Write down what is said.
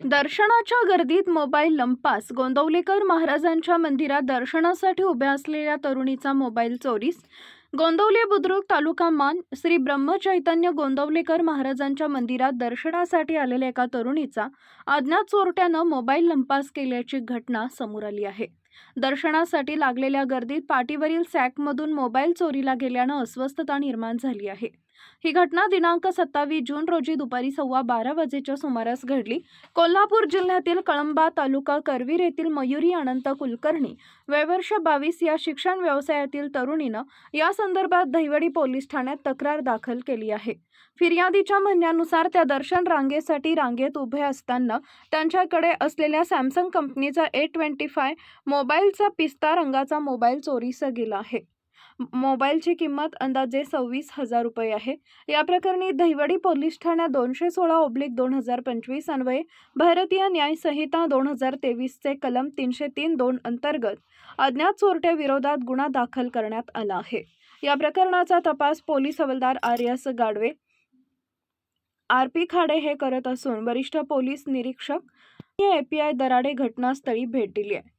दर्शनाच्या गर्दीत मोबाईल लंपास. गोंदवलेकर महाराजांच्या मंदिरात दर्शनासाठी उभ्या असलेल्या तरुणीचा मोबाईल चोरीस. गोंदवले बुद्रुक तालुका मान. श्री ब्रह्मचैतन्य गोंदवलेकर महाराजांच्या मंदिरात दर्शनासाठी आलेल्या एका तरुणीचा अज्ञात चोरट्यानं मोबाईल लंपास केल्याची घटना समोर आली आहे. दर्शनासाठी लागलेल्या गर्दीत पाठीवरील सॅकमधून मोबाईल चोरीला गेल्यानं अस्वस्थता निर्माण झाली आहे. ही घटना दिनांक सत्तावीस जून रोजी दुपारी सव्वा बारा वाजेच्या सुमारास घडली. कोल्हापूर जिल्ह्यातील कळंबा तालुका करवीर येथील मयुरी अनंत कुलकर्णी वयवर्ष बावीस या शिक्षण व्यवसायातील तरुणीनं या संदर्भात दहिवडी पोलीस ठाण्यात तक्रार दाखल केली आहे. फिर्यादीच्या म्हणण्यानुसार त्या दर्शन रांगेसाठी रांगेत उभे असताना त्यांच्याकडे असलेल्या सॅमसंग कंपनीचा ए ट्वेंटी फाय मोबाईलचा पिस्ता रंगाचा मोबाईल चोरीस गेला आहे. मोबाईलची किंमत अंदाजे सव्वीस हजार रुपये आहे. या प्रकरणी दहिवडी पोलीस ठाण्यात दोनशे सोळा ओब्लिक दोन हजार पंचवीस अन्वये भारतीय न्याय संहिता दोन हजार तेवीसचे कलम तीनशे तीन दोन अंतर्गत अज्ञात चोरट्याविरोधात गुन्हा दाखल करण्यात आला आहे. या प्रकरणाचा तपास पोलीस हवालदार R S Gadve R P Khade हे करत असून वरिष्ठ पोलीस निरीक्षक एपीआय दराडे घटनास्थळी भेट दिली आहे.